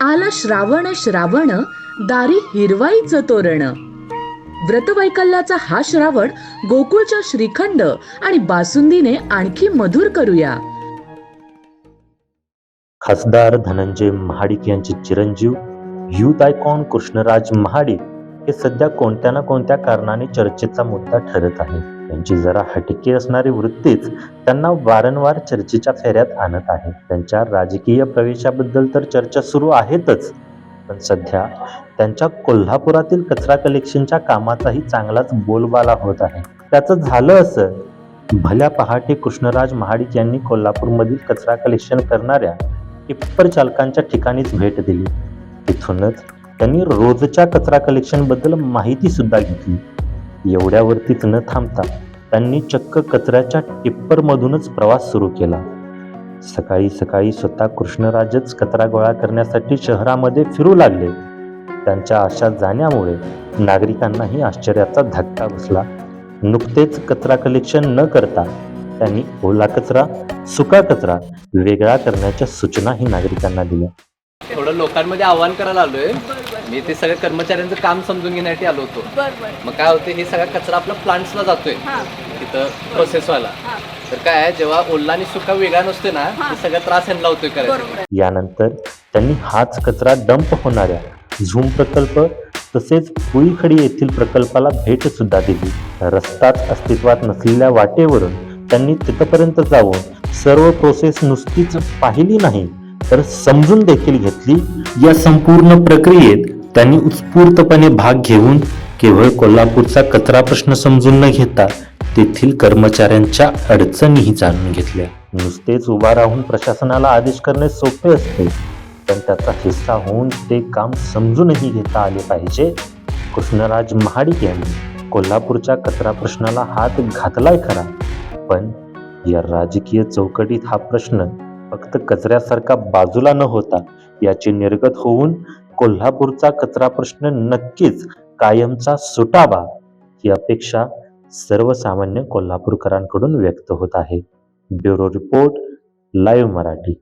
आला श्रावण श्रावण दारी हिरवाईचं तोरण. व्रतवैकल्याचा हा श्रावण गोकुळच्या श्रीखंड आणि बासुंदीने आणखी मधुर करूया. खासदार धनंजय महाडिक यांचे चिरंजीव युथ आयकॉन कृष्णराज महाडिक हे सध्या कोणत्या ना कोणत्या कारणाने चर्चेचा मुद्दा ठरत आहे त्यांची जरा हटके असणारी वृत्तीच त्यांना वारंवार चर्चेच्या फेऱ्यात आणत आहे. त्यांच्या राजकीय प्रवेशाबद्दल तर चर्चा सुरू आहेतच पण सध्या त्यांच्या कोल्हापुरातील कचरा कलेक्शनच्या कामाचाही चांगलाच बोलबाला होत आहे. त्याचं झालं असं. भल्या पहाटे कृष्णराज महाडिक यांनी कोल्हापूरमधील कचरा कलेक्शन करणाऱ्या टिप्पर चालकांच्या ठिकाणीच भेट दिली. तिथूनच त्यांनी रोजच्या कचरा कलेक्शनबद्दल माहिती सुद्धा घेतली. एवढ्यावरतीच न थांबता त्यांनी चक्क कचऱ्याच्या टिप्पर मधूनच प्रवास सुरू केला. सकाळी सकाळी स्वतः कृष्णराजच कचरा गोळा करण्यासाठी शहरामध्ये फिरू लागले. त्यांच्या अशा जाण्यामुळे नागरिकांनाही आश्चर्याचा धक्का बसला. नुकतेच कचरा कलेक्शन न करता त्यांनी ओला कचरा सुका कचरा वेगळा करण्याच्या सूचनाही नागरिकांना दिल्या. थोडं लोकांमध्ये आव्हान करायला आलोय. मी ते सगळ्या कर्मचाऱ्यांचं काम समजून घेण्यासाठी आलो होतो. बर बर. मग काय होते हे सगळा कचरा आपला प्लांट्सला जातोय. हा. तिथं प्रोसेस व्हायला हा. तर काय आहे जेव्हा ओला आणि सुका वेगळा नसतोय ना हा. ते सगळा त्रास ह्यांना होतोय करायचा. बरोबर यानंतर त्यांनी हाच कचरा डंप होणाऱ्या झूम प्रकल्प तसेच पुईखडी येथील प्रकल्पाला भेट सुद्धा दिली. रस्ताच अस्तित्वात नसलेल्या वाटेवरून त्यांनी तिथपर्यंत जाऊन सर्व प्रोसेस नुसतीच पाहिली नाही. तर समजून देखील घेतली. या संपूर्ण प्रक्रियेत त्यांनी उत्स्फूर्तपणे भाग घेऊन केवळ कोल्हापूरचा कचरा प्रश्न समजून न घेता तेथील कर्मचाऱ्यांच्या अडचणीही जाणून घेतल्या. नुसतेच उभा राहून प्रशासनाला आदेश करणे सोपे असते पण त्याचा हिस्सा होऊन ते काम समजूनही घेता आले पाहिजे. कृष्णराज महाडिक यांनी कोल्हापूरच्या कचरा प्रश्नाला हात घातलाय खरा पण या राजकीय चौकटीत हा प्रश्न फक्त कचऱ्यासारखा बाजूला न होता याची निर्गत होऊन कोल्हापूरचा कचरा प्रश्न नक्कीच कायमचा सुटावा ही अपेक्षा सर्वसामान्य कोल्हापूरकरांकडून व्यक्त होत आहे. Bureau report live Marathi.